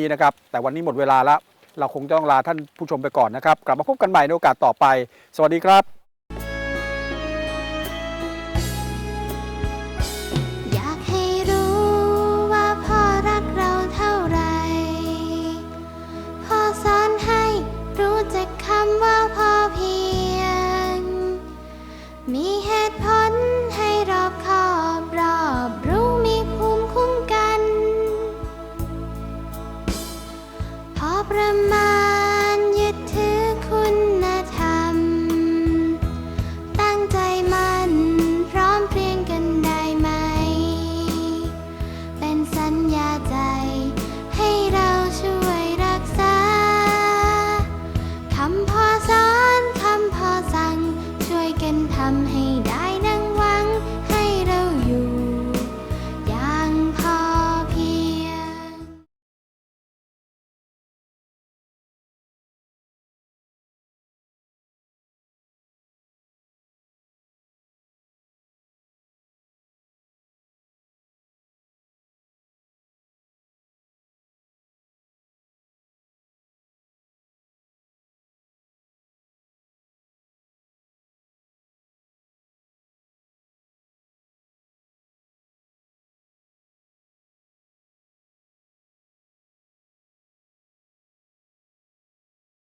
นี้นะครับแต่วันนี้หมดเวลาแล้ว เราคงจะต้องลาท่านผู้ชมไปก่อนนะครับ กลับมาพบกันใหม่ในโอกาสต่อไป สวัสดีครับ ประมา